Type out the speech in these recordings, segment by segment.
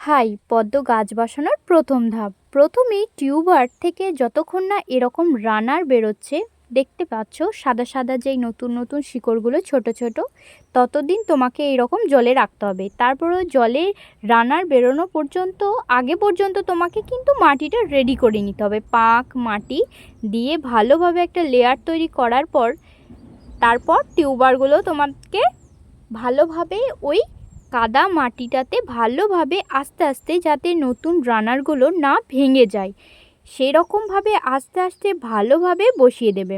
High, পদ্ম গাছ বসানোর প্রথম ধাপ। প্রথমেই টিউবার থেকে যতক্ষণ না এরকম রানার বেরোচ্ছে, দেখতে পাচ্ছ সাদা সাদা যেই নতুন নতুন শিকড়গুলো ছোট ছোট, ততদিন তোমাকে এরকম জলে রাখতে হবে। তারপরে জলে রানার বেরোনো পর্যন্ত, আগে পর্যন্ত তোমাকে কিন্তু মাটিটা রেডি করে নিতে হবে। পাক মাটি দিয়ে ভালোভাবে একটা লেয়ার তৈরি করার পর, তারপর টিউবারগুলো তোমাকে ভালোভাবে ওই কাদা মাটিটাতে ভালোভাবে আস্তে আস্তে যাতে নতুন রানারগুলো না ভেঙে যায়। সেরকমভাবে আস্তে আস্তে ভালোভাবে বসিয়ে দেবে।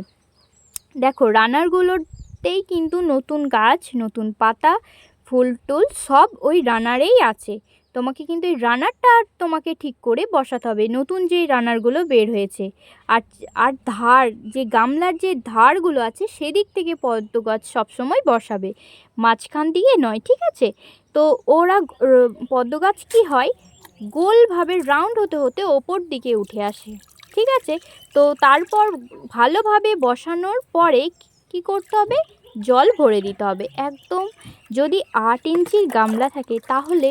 দেখো, রানারগুলোতেই কিন্তু নতুন গাছ, নতুন পাতা, ফুল টুল সব ওই রানারেই আছে। তোমাকে কিন্তু এই রানারটা তোমাকে ঠিক করে বসাতে হবে, নতুন যে রানারগুলো বের হয়েছে। আর আর ধার, যে গামলার যে ধারগুলো আছে সেদিক থেকে পদ্ম গাছ সবসময় বসাবে। মাঝখান দিয়ে নয়, ঠিক আছে? তো ওরা পদ্ম গাছ কী হয়? গোলভাবে রাউন্ড হতে হতে ওপর দিকে উঠে আসে, ঠিক আছে? তো তারপর ভালোভাবে বসানোর পরে কি করতে হবে? জল ভরে দিতে হবে, একদম। যদি আট ইঞ্চির গামলা থাকে তাহলে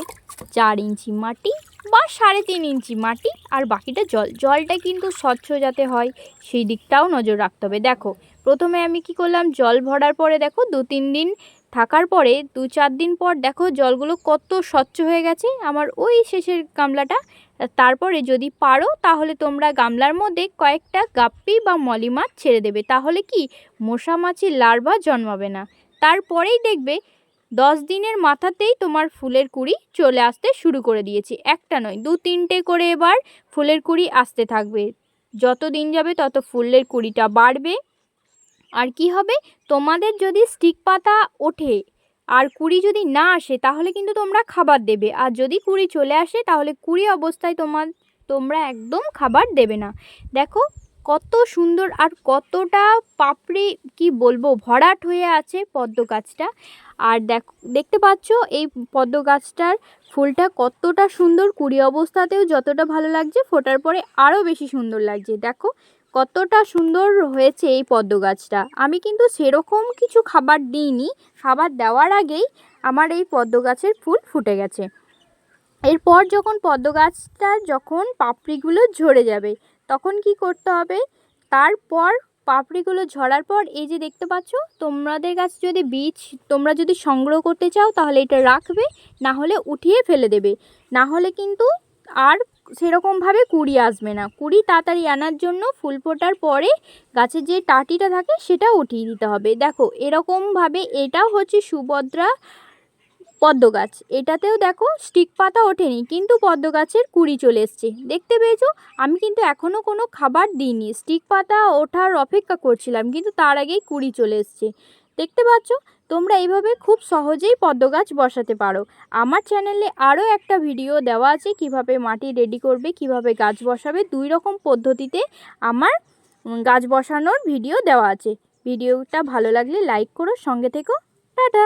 চার ইঞ্চি মাটি বা সাড়ে তিন ইঞ্চি মাটি আর বাকিটা জল। জলটা কিন্তু স্বচ্ছ যাতে হয়, সেই দিকটাও নজর রাখতে হবে। দেখো, প্রথমে আমি কি করলাম? জল ভরার পরে দেখো দু, তিন দিন থাকার পরে দু চার দিন পর দেখো জলগুলো কত স্বচ্ছ হয়ে গেছে, আমার ওই শেষের গামলাটা। তারপরে যদি পারো তাহলে তোমরা গামলার মধ্যে কয়েকটা গাপ্পি বা মলি মাছ ছেড়ে দেবে, তাহলে কি মশা মাছির লার্ভা জন্মাবে না। তারপরেই দেখবে দশ দিনের মাথাতেই তোমার ফুলের কুড়ি চলে আসতে শুরু করে দিয়েছি, একটা নয়, দু তিনটে করে এবার ফুলের কুড়ি আসতে থাকবে। যত দিন যাবে তত ফুলের কুড়িটা বাড়বে। আর কি হবে? তোমাদের যদি স্টিক পাতা ওঠে আর কুড়ি যদি না আসে, তাহলে কিন্তু তোমরা খাবার দেবে। আর যদি কুড়ি চলে আসে, তাহলে কুড়ি অবস্থায় তোমার, তোমরা একদম খাবার দেবে না। দেখো, কত সুন্দর আর কতটা পাপড়ি, কি বলব, ভরাট হয়ে আছে পদ্ম গাছটা। আর দেখ, দেখতে পাচ্ছ, এই পদ্ম গাছটার ফুলটা কতটা সুন্দর। কুড়ি অবস্থাতেও যতটা ভালো লাগছে, ফোটার পরে আরও বেশি সুন্দর লাগছে। দেখো কতটা সুন্দর হয়েছে এই পদ্ম গাছটা আমি কিন্তু সেরকম কিছু খাবার দিইনি। খাবার দেওয়ার আগেই আমার এই পদ্ম গাছের ফুল ফুটে গেছে। এরপর যখন পদ্ম গাছটার যখন পাপড়িগুলো ঝরে যাবে, তখন কি করতে হবে? তারপর পাপড়িগুলো ঝরার পর এই যে দেখতে পাচ্ছ, তোমাদের কাছে যদি বীজ তোমরা যদি সংগ্রহ করতে চাও, তাহলে এটা রাখবে না হলে উঠিয়ে ফেলে দেবে। না হলে কিন্তু আর সেরকমভাবে কুড়ি আসবে না। কুড়ি তাড়াতাড়ি আনার জন্য ফুল ফোটার পরে গাছের যে টাটিটা থাকে সেটা উঠিয়ে দিতে হবে। দেখো এরকমভাবে এটাও হচ্ছে সুভদ্রা পদ্ম গাছ। এটাতেও দেখো স্টিক পাতা ওঠেনি, কিন্তু পদ্ম গাছের কুড়ি চলে এসছে। দেখতে পেয়েছ? আমি কিন্তু এখনও কোনো খাবার দিইনি। স্টিক পাতা ওঠার অপেক্ষা করছিলাম, কিন্তু তার আগেই কুড়ি চলে এসছে। দেখতে পাচ্ছ? তোমরা এইভাবে খুব সহজেই পদ্ম গাছ বসাতে পারো। আমার চ্যানেলে আরও একটা ভিডিও দেওয়া আছে কীভাবে মাটি রেডি করবে, কীভাবে গাছ বসাবে, দুই রকম পদ্ধতিতে আমার গাছ বসানোর ভিডিও দেওয়া আছে। ভিডিওটা ভালো লাগলে লাইক করো, সঙ্গে থেকো, টাটা!